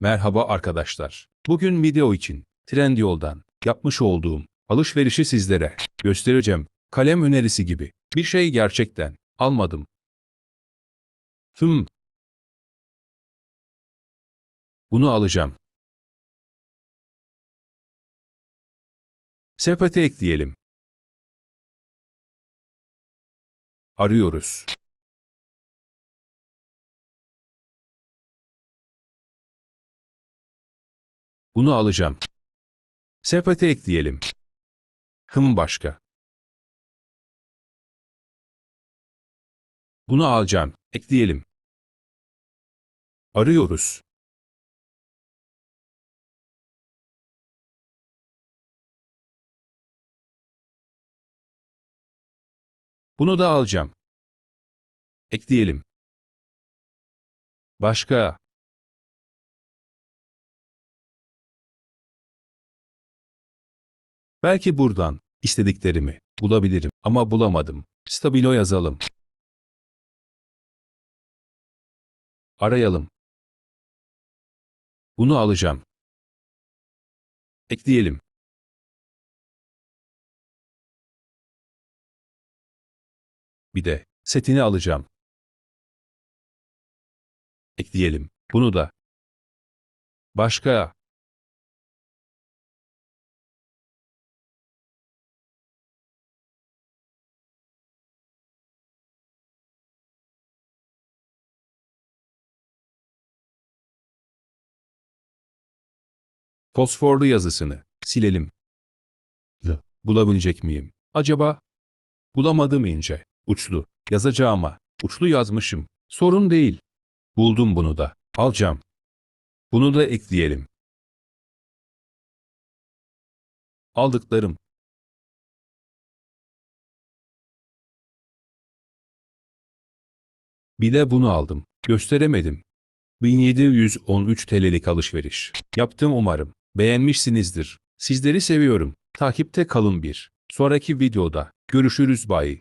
Merhaba arkadaşlar. Bugün video için Trendyol'dan yapmış olduğum alışverişi sizlere göstereceğim. Kalem önerisi gibi bir şey gerçekten almadım. Hım. Bunu alacağım. Sepete ekleyelim. Arıyoruz. Bunu alacağım. Sepete ekleyelim. Hım başka. Bunu alacağım. Ekleyelim. Arıyoruz. Bunu da alacağım. Ekleyelim. Başka. Belki buradan istediklerimi bulabilirim ama bulamadım. Stabilo yazalım. Arayalım. Bunu alacağım. Ekleyelim. Bir de setini alacağım. Ekleyelim. Bunu da. Başka. Fosforlu yazısını silelim. L. Bulabilecek miyim? Acaba? Bulamadım ince. Uçlu. Yazacağıma. Uçlu yazmışım. Sorun değil. Buldum bunu da. Alacağım. Bunu da ekleyelim. Aldıklarım. Bir de bunu aldım. Gösteremedim. 1713 TL'lik alışveriş. Yaptım umarım. Beğenmişsinizdir. Sizleri seviyorum. Takipte kalın bir. Sonraki videoda görüşürüz bay.